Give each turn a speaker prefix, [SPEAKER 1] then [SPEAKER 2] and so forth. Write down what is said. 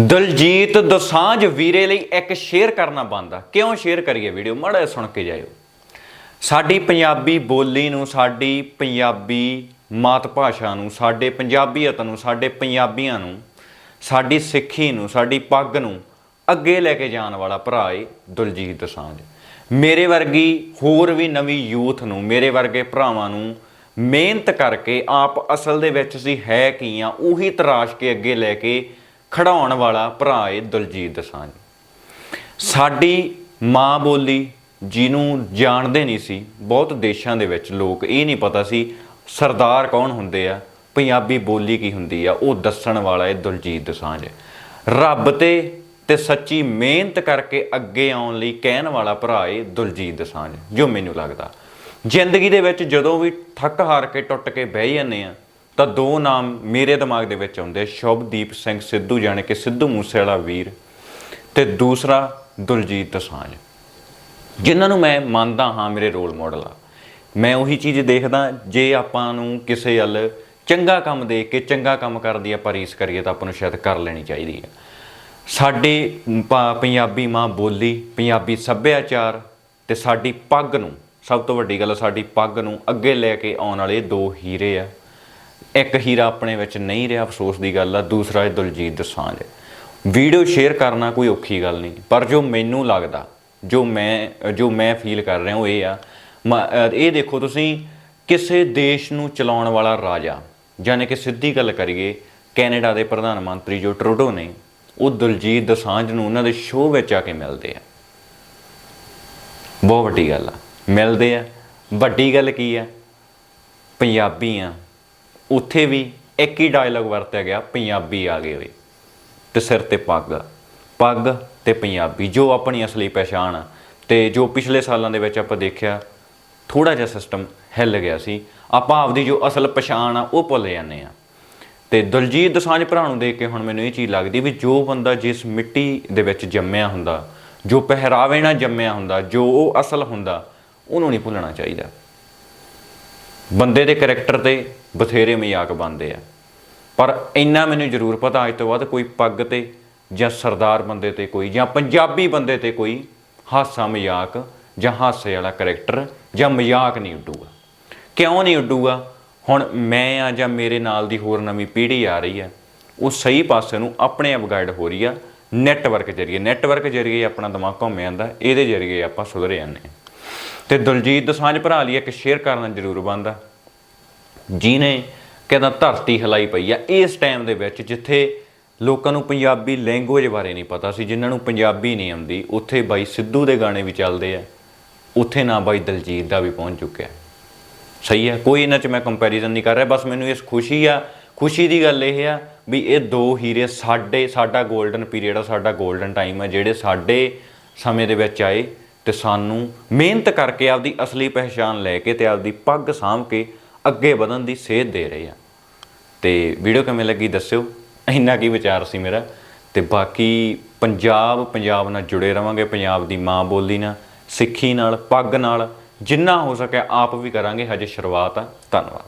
[SPEAKER 1] ਦਲਜੀਤ ਦੋਸਾਂਝ ਵੀਰੇ ਲਈ ਇੱਕ ਸ਼ੇਅਰ ਕਰਨਾ ਬੰਦਾ ਕਿਉਂ ਸ਼ੇਅਰ ਕਰੀਏ ਵੀਡੀਓ? ਮਾੜਾ ਜਿਹਾ ਸੁਣ ਕੇ ਜਾਇਓ। ਸਾਡੀ ਪੰਜਾਬੀ ਬੋਲੀ ਨੂੰ, ਸਾਡੀ ਪੰਜਾਬੀ ਮਾਤ ਭਾਸ਼ਾ ਨੂੰ, ਸਾਡੇ ਪੰਜਾਬੀਅਤ ਨੂੰ, ਸਾਡੇ ਪੰਜਾਬੀਆਂ ਨੂੰ, ਸਾਡੀ ਸਿੱਖੀ ਨੂੰ, ਸਾਡੀ ਪੱਗ ਨੂੰ ਅੱਗੇ ਲੈ ਕੇ ਜਾਣ ਵਾਲਾ ਭਰਾ ਏ ਦਲਜੀਤ ਦੋਸਾਂਝ। ਮੇਰੇ ਵਰਗੀ ਹੋਰ ਵੀ ਨਵੀਂ ਯੂਥ ਨੂੰ, ਮੇਰੇ ਵਰਗੇ ਭਰਾਵਾਂ ਨੂੰ ਮਿਹਨਤ ਕਰਕੇ ਆਪ ਅਸਲ ਦੇ ਵਿੱਚ ਸੀ ਹੈ ਕੀ ਆ, ਉਹੀ ਤਰਾਸ਼ ਕੇ ਅੱਗੇ ਲੈ ਕੇ ਖੜਾਉਣ ਵਾਲਾ ਭਰਾ ਏ ਦਲਜੀਤ ਦਸਾਂਝ। ਸਾਡੀ ਮਾਂ ਬੋਲੀ ਜਿਹਨੂੰ ਜਾਣਦੇ ਨਹੀਂ ਸੀ, ਬਹੁਤ ਦੇਸ਼ਾਂ ਦੇ ਵਿੱਚ ਲੋਕ ਇਹ ਨਹੀਂ ਪਤਾ ਸੀ ਸਰਦਾਰ ਕੌਣ ਹੁੰਦੇ ਆ, ਪੰਜਾਬੀ ਬੋਲੀ ਕੀ ਹੁੰਦੀ ਆ, ਉਹ ਦੱਸਣ ਵਾਲਾ ਏ ਦਲਜੀਤ ਦਸਾਂਝ। ਰੱਬ ਤੇ ਤੇ ਸੱਚੀ ਮਿਹਨਤ ਕਰਕੇ ਅੱਗੇ ਆਉਣ ਲਈ ਕਹਿਣ ਵਾਲਾ ਭਰਾ ਏ ਦਲਜੀਤ ਦੋਸਾਂਝ, ਜੋ ਮੈਨੂੰ ਲੱਗਦਾ। ਜ਼ਿੰਦਗੀ ਦੇ ਵਿੱਚ ਜਦੋਂ ਵੀ ਥੱਕ ਹਾਰ ਕੇ ਟੁੱਟ ਕੇ ਬਹਿ ਜਾਂਦੇ ਆ ਤਾਂ ਦੋ ਨਾਮ ਮੇਰੇ ਦਿਮਾਗ ਦੇ ਵਿੱਚ ਆਉਂਦੇ ਆ, ਸ਼ੁਭਦੀਪ ਸਿੰਘ ਸਿੱਧੂ ਜਾਣੇ ਕਿ ਸਿੱਧੂ ਮੂਸੇਵਾਲਾ ਵੀਰ ਤੇ ਦੂਸਰਾ ਦਲਜੀਤ ਦਸਾਂਝ। ਜਿਨ੍ਹਾਂ ਨੂੰ ਮੈਂ ਮੰਨਦਾ ਹਾਂ ਮੇਰੇ ਰੋਲ ਮਾਡਲ ਆ। ਮੈਂ ਉਹੀ ਚੀਜ਼ ਦੇਖਦਾ ਜੇ ਆਪਾਂ ਨੂੰ ਕਿਸੇ ਵੱਲ ਚੰਗਾ ਕੰਮ ਦੇਖ ਕੇ ਚੰਗਾ ਕੰਮ ਕਰਦੀ ਆਪਾਂ ਰੀਸ ਕਰੀਏ ਤਾਂ ਆਪਾਂ ਨੂੰ ਸ਼ਾਇਦ ਕਰ ਲੈਣੀ ਚਾਹੀਦੀ ਹੈ ਸਾਡੇ ਪੰਜਾਬੀ ਮਾਂ ਬੋਲੀ ਪੰਜਾਬੀ ਸੱਭਿਆਚਾਰ ਤੇ ਸਾਡੀ ਪੱਗ ਨੂੰ ਸਭ ਤੋਂ ਵੱਡੀ ਗੱਲ ਸਾਡੀ ਪੱਗ ਨੂੰ ਅੱਗੇ ਲੈ ਕੇ ਆਉਣ ਵਾਲੇ ਦੋ ਹੀਰੇ ਆ। ਇੱਕ ਹੀਰਾ ਆਪਣੇ ਵਿੱਚ ਨਹੀਂ ਰਿਹਾ, ਅਫਸੋਸ ਦੀ ਗੱਲ ਆ, ਦੂਸਰਾ ਹੈ ਦਲਜੀਤ ਦਸਾਂਝ ਵੀਡੀਓ ਸ਼ੇਅਰ ਕਰਨਾ ਕੋਈ ਔਖੀ ਗੱਲ ਨਹੀਂ, ਪਰ ਜੋ ਮੈਨੂੰ ਲੱਗਦਾ, ਜੋ ਮੈਂ ਜੋ ਮੈਂ ਫੀਲ ਕਰ ਰਿਹਾ ਉਹ ਇਹ ਆ, ਮ- ਇਹ ਦੇਖੋ ਤੁਸੀਂ, ਕਿਸੇ ਦੇਸ਼ ਨੂੰ ਚਲਾਉਣ ਵਾਲਾ ਰਾਜਾ ਜਾਨੇ ਕਿ ਸਿੱਧੀ ਗੱਲ ਕਰੀਏ, ਕੈਨੇਡਾ ਦੇ ਪ੍ਰਧਾਨ ਮੰਤਰੀ ਜੋ ਟਰੂਡੋ ਨੇ, ਉਹ ਦਲਜੀਤ ਦਸਾਂਝ ਨੂੰ ਉਹਨਾਂ ਦੇ ਸ਼ੋਅ ਵਿੱਚ ਆ ਕੇ ਮਿਲਦੇ ਆ। ਬਹੁਤ ਵੱਡੀ ਗੱਲ ਆ। ਮਿਲਦੇ ਆ। ਵੱਡੀ ਗੱਲ ਕੀ ਆ? ਪੰਜਾਬੀ ਆ। ਉੱਥੇ ਵੀ ਇੱਕ ਹੀ ਡਾਇਲੌਗ ਵਰਤਿਆ ਗਿਆ, ਪੰਜਾਬੀ ਆ ਗਏ ਓਏ ਤੇ ਸਿਰ ਤੇ ਪੱਗ ਪੱਗ ਤੇ ਪੰਜਾਬੀ, ਜੋ ਆਪਣੀ ਅਸਲੀ ਪਛਾਣ ਆ। ਤੇ ਜੋ ਪਿਛਲੇ ਸਾਲਾਂ ਦੇ ਵਿੱਚ ਆਪਾਂ ਦੇਖਿਆ ਥੋੜਾ ਜਿਹਾ ਸਿਸਟਮ ਹਿੱਲ ਗਿਆ ਸੀ। ਆਪਾਂ ਆਪਦੀ ਜੋ ਅਸਲ ਪਛਾਣ ਆ, ਉਹ ਭੁੱਲ ਜਾਂਦੇ ਆ। ਤੇ ਦਲਜੀਤ ਦਸਾਂਝ ਭਰਾ ਨੂੰ ਦੇਖ ਕੇ ਹੁਣ ਮੈਨੂੰ ਇਹ ਚੀਜ਼ ਲੱਗਦੀ ਵੀ ਜੋ ਬੰਦਾ ਜਿਸ ਮਿੱਟੀ ਦੇ ਵਿੱਚ ਜੰਮਿਆ ਹੁੰਦਾ, ਜੋ ਪਹਿਰਾਵੇ ਨਾਲ ਜੰਮਿਆ ਹੁੰਦਾ, ਜੋ ਉਹ ਅਸਲ ਹੁੰਦਾ, ਉਹਨੂੰ ਨਹੀਂ ਭੁੱਲਣਾ ਚਾਹੀਦਾ। ਬੰਦੇ ਦੇ ਕੈਰੈਕਟਰ ਤੇ ਬਥੇਰੇ ਮਜ਼ਾਕ ਬਣਦੇ ਆ। ਪਰ ਇੰਨਾ ਮੈਨੂੰ ਜ਼ਰੂਰ ਪਤਾ ਅੱਜ ਤੋਂ ਬਾਅਦ ਕੋਈ ਪੱਗ ਤੇ ਜਾਂ ਸਰਦਾਰ ਬੰਦੇ ਤੇ ਕੋਈ ਜਾਂ ਪੰਜਾਬੀ ਬੰਦੇ ਤੇ ਕੋਈ ਹਾਸਾ ਮਜ਼ਾਕ ਜਾਂ ਹਾਸੇ ਵਾਲਾ ਕੈਰੈਕਟਰ ਜਾਂ ਮਜ਼ਾਕ ਨਹੀਂ ਉੱਡੂਗਾ। ਕਿਉਂ ਨਹੀਂ ਉੱਡੂਗਾ? ਹੁਣ ਮੈਂ ਆ ਜਾਂ ਮੇਰੇ ਨਾਲ ਦੀ ਹੋਰ ਨਵੀਂ ਪੀੜ੍ਹੀ ਆ ਰਹੀ ਹੈ ਉਹ ਸਹੀ ਪਾਸੇ ਨੂੰ ਆਪਣੇ ਆਪ ਗਾਈਡ ਹੋ ਰਹੀ ਆ ਨੈਟਵਰਕ ਜਰੀਏ। ਨੈਟਵਰਕ ਜਰੀਏ ਆਪਣਾ ਦਿਮਾਗ ਘੁੰਮ ਜਾਂਦਾ, ਇਹਦੇ ਜਰੀਏ ਆਪਾਂ ਸੁਧਰ ਜਾਂਦੇ ਹਾਂ ਤੇ ਦਲਜੀਤ ਦੋਸਾਂਝ ਭਰਾ ਲਈ ਇੱਕ ਸ਼ੇਅਰ ਕਰਨਾ ਜ਼ਰੂਰ ਬਣਦਾ ਜਿਨੇ ਕਹਿੰਦਾ ਧਰਤੀ ਹਿਲਾਈ ਪਈ ਆ ਇਸ ਟਾਈਮ ਦੇ ਵਿੱਚ, ਜਿੱਥੇ ਲੋਕਾਂ ਨੂੰ ਪੰਜਾਬੀ ਲੈਂਗੁਏਜ ਬਾਰੇ ਨਹੀਂ ਪਤਾ ਸੀ, ਜਿਨ੍ਹਾਂ ਨੂੰ ਪੰਜਾਬੀ ਨਹੀਂ ਆਉਂਦੀ, ਉੱਥੇ ਬਾਈ ਸਿੱਧੂ ਦੇ ਗਾਣੇ ਵੀ ਚੱਲਦੇ ਆ। ਉੱਥੇ ਨਾ ਬਾਈ ਦਲਜੀਤ ਦਾ ਵੀ ਪਹੁੰਚ ਚੁੱਕਿਆ। ਸਹੀ ਹੈ ਕੋਈ ਇਹਨਾਂ 'ਚ ਮੈਂ ਕੰਪੈਰੀਜ਼ਨ ਨਹੀਂ ਕਰ ਰਿਹਾ, ਬਸ ਮੈਨੂੰ ਇਸ ਖੁਸ਼ੀ ਆ। ਖੁਸ਼ੀ ਦੀ ਗੱਲ ਇਹ ਆ ਵੀ ਇਹ ਦੋ ਹੀਰੇ ਸਾਡੇ, ਸਾਡਾ 골ਡਨ ਪੀਰੀਅਡ ਆ, ਸਾਡਾ 골ਡਨ ਟਾਈਮ ਆ, ਜਿਹੜੇ ਸਾਡੇ ਸਮੇਂ ਦੇ ਵਿੱਚ ਆਏ। ਤੇ ਸਾਨੂੰ ਮਿਹਨਤ ਕਰਕੇ ਆਪਦੀ ਅਸਲੀ ਪਹਿਚਾਨ ਲੈ ਕੇ ਤੇ ਆਪਦੀ ਪੱਗ ਸਾਂਭ ਕੇ ਅੱਗੇ ਵਧਣ ਦੀ ਸੇਧ ਦੇ ਰਹੇ ਆ। ਤੇ ਵੀਡੀਓ ਕਿਵੇਂ ਲੱਗੀ ਦੱਸਿਓ। ਇੰਨਾ ਕੀ ਵਿਚਾਰ ਸੀ ਮੇਰਾ। ਤੇ ਬਾਕੀ ਪੰਜਾਬ ਪੰਜਾਬ ਨਾਲ ਜੁੜੇ ਰਵਾਂਗੇ। ਪੰਜਾਬ ਦੀ ਮਾਂ ਬੋਲੀ ਨਾਲ, ਸਿੱਖੀ ਨਾਲ, ਪੱਗ ਨਾਲ, ਜਿੰਨਾ ਹੋ ਸਕਿਆ ਆਪ ਵੀ ਕਰਾਂਗੇ। ਹਜੇ ਸ਼ੁਰੂਆਤ ਆ। ਧੰਨਵਾਦ।